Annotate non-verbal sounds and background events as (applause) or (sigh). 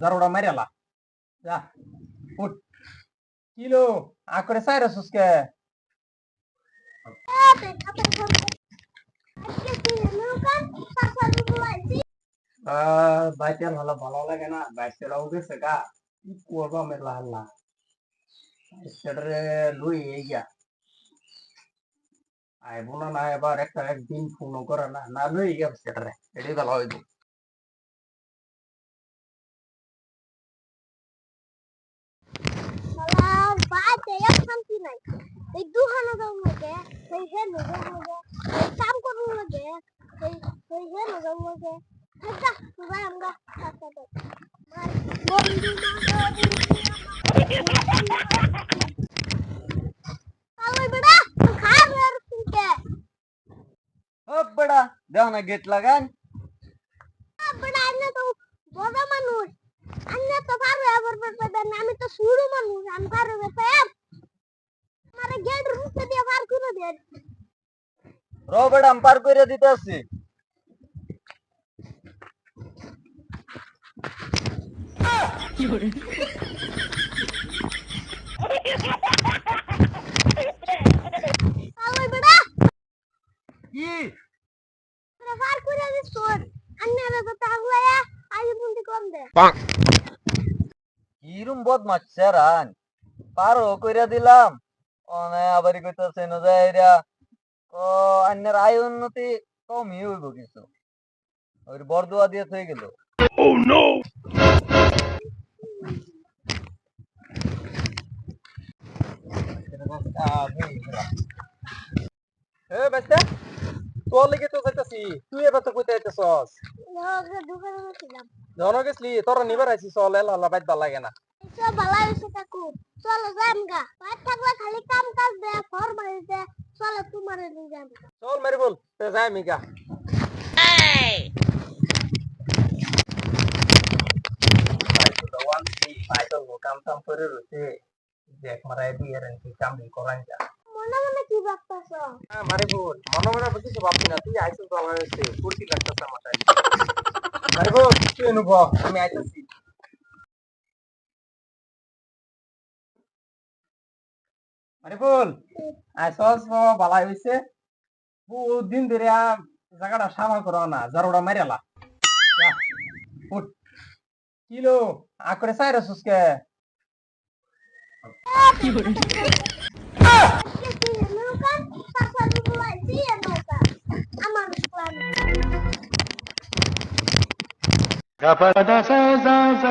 দারোড়া মারিয়ালা যা, উঠ। কিলো আকরে সাইরা সুসকে। বাইতে ভালো ভালো লাগে না, বাইতে রাও গেছে গা। কি করব মেলা হাল্লা। সেটারে লুই এই গিয়া। আইব না না, এবার একটা একদিন ফোন করে না না লুই গিয়া সেটারে এটাই ভালো হইব। करते हैं यार शांति नहीं कहीं दुहाना जाऊँ लगे कहीं है ना जाऊँ लगे कहीं काम करूँ लगे कहीं कहीं है ना जाऊँ लगे हटा सुबह हमका खाता तो बोलूँ कालो बड़ा खा रहा है तुम क्या अब बड़ा दाना गेट लगान अब बड़ा अन्य तो बोधा मनुष्य अन्य तो फार व्यापार पर पर अन्य तो सूरू मनुष्य अन्य फार व्यापार তাহলে আজ বুন্দি কম দে। কিরম বদমাস সেরান পারো কইরা দিলাম। আবার কইতাছে ন ও অন্যের আয় উন্নতি কমই হইব কিছু ওই বরদুয়া দিয়ে হয়ে গেল এ বেস্তে তোর লিগে তো যাইতাছি তুই এবার তো কইতে ছিলাম জন গেছলি তোরা নিবার আইছি চল এলা আল্লাহ বাইত ভালো লাগে না সব ভালো কাকু চলো যাম গা। থাকলে খালি কাম কাজ দে ফর মারি দে। চলো তোমার নিয়ে যাম চল মেরে বল তে যাই মিকা কাম কাম করে রয়েছে। দেখ মারাই কি কাম করান যা মনে মনে কি ভাবতেছ? মারে বোন মনে মনে বুঝিস ভাবছি না তুই আইসিস ভালো হয়েছে ফুর্তি লাগতেছে মাথায় (laughs) মারে বোন তুই অনুভ আমি আইতেছি। মারে বোন আইসস বালাই হয়েছে বহুত দিন ধরে জায়গাটা সামাল করো না জারোটা উঠ। কিলো আকরে সাইরা সুসকে। Gapada sa sa sa